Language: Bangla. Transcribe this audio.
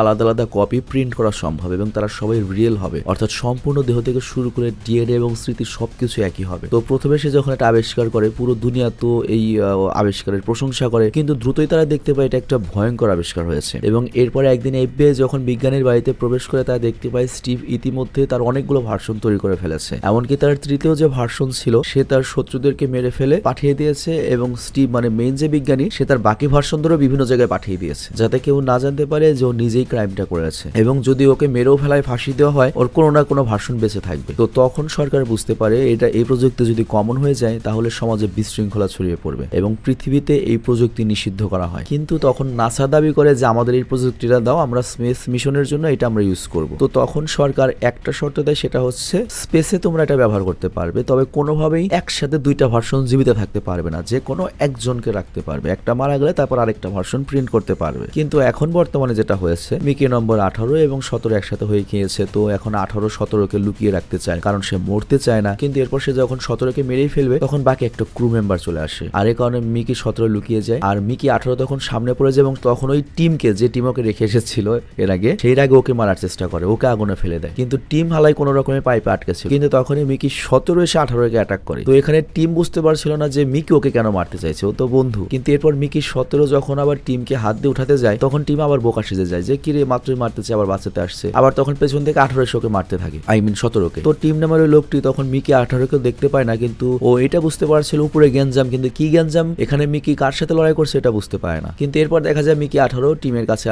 আলাদা আলাদা কপি প্রিন্ট করা সম্ভব এবং তারা সবাই রিয়েল হবে। অর্থাৎ সম্পূর্ণ দেহ থেকে শুরু করে ডিএনএ এবং স্মৃতি সবকিছু একই হবে। তো প্রথমে সে যখন এটা আবিষ্কার করে, পুরো দুনিয়া তো এই আবিষ্কারের প্রশংসা করে। কিন্তু দ্রুতই তারা দেখতে পায় এটা একটা ভয়ঙ্কর আবিষ্কার হয়েছে। এবং এরপরে একদিন এফবিআই যখন বিজ্ঞানীর বাড়িতে প্রবেশ করে, তারা দেখতে পায় স্টিভ ইতিমধ্যে তার অনেকগুলো ভার্সন তৈরি করে ফেলেছে। এমনকি তার তৃতীয় যে ভার্সন ছিল, সে তার শত্রুদেরকে মেরে ফেলে পাঠিয়ে দিয়েছে এবং স্টিভ মানে মেইন যে বিজ্ঞানী, সে তার বাকি ভার্সনদেরও বিভিন্ন জায়গায় পাঠিয়ে দিয়েছে। যাতে কেউ না জানতে পারে যে ও নিজেই ক্রাইমটা করেছে এবং যদি ওকে মেরেও ফেলায়, ফাঁসি দেওয়া হয়, ওর কোনো না কোনো ভার্সন বেঁচে থাকবে। তো তখন সরকার বুঝতে পারে এটা, এই প্রযুক্তি যদি কমন হয়ে যায়, তাহলে সমাজে বিশৃঙ্খলা ছড়িয়ে পড়বে এবং পৃথিবীতে এই প্রযুক্তি নিষিদ্ধ করা হয়। কিন্তু তখন নাসা দাবি করে যে, আমাদের এই প্রযুক্তিটা দাও, আমরা স্পেস মিশনের জন্য এটা আমরা ইউজ করব। তো তখন সরকার একটা শর্ত দেয়, সেটা হচ্ছে স্পেসে তোমরা এটা ব্যবহার করতে পারবে, তবে কোনোভাবেই একসাথে দুইটা ভার্সন জীবিত থাকতে পারবে না। যে কোনো একজনকে রাখতে পারবে। একটা মারা গেলে তারপর আরেকটা ভার্সন প্রিন্ট করতে পারবে। কিন্তু এখন বর্তমানে যেটা হয়েছে মিকি নম্বর আঠারো এবং সতেরো একসাথে হয়ে গিয়েছে। তো এখন আঠারো, সতেরোকে লুকিয়ে রাখতে চায়। কারণ সে মরতে চায় না। কিন্তু এরপর সে যখন সতেরোকে মেরেই ফেলবে, তখন বাকি একটা ক্রু মেম্বার চলে আসে। আর এই কারণে মিকি সতেরো লুকিয়ে যায়। আর মিকি আঠারো তখন সামনে পড়ে যায় এবং তখন ওই টিমকে, যে টিম ওকে রেখে এসেছিল এর আগে, সেই আগে ওকে মারার চেষ্টা করে। ওকে আগুনে ফেলে দেয়। কিন্তু টিম হালাই কোনো রকমের পাইপে আটকে ছিল কিন্তু তখনই মিকি সতেরো এসে আঠারোকে অ্যাটাক করে। তো এখানে টিম বুঝতে পারছিল না যে মিকি ওকে কেন মারতে চাইছে। ও তো বন্ধু। কিন্তু এরপর মিকি সতেরো যখন আবার টিমকে হাত দিয়ে উঠাতে যায়, তখন টিম আবার বোকা সেজে যায় কিরে মাত্রই মারতেছে আবার বাঁচাতে আসছে। আবার তখন পেছন থেকে আঠারো শোকে মারতে থাকে। আই মিন সতেরোকে তো টিম নামের ওই লোকটি তখন মিকি আঠারোকে দেখতে পায় না, কিন্তু ও এটা বুঝতে পারছিল উপরে গ্যাঞ্জাম, কিন্তু কি গ্যাঞ্জাম? এখানে মিকি কার সাথে লড়াই করছে এটা বুঝতে পায় না। কিন্তু এরপর দেখা যায় মিকি আঠারো টিমের কাছে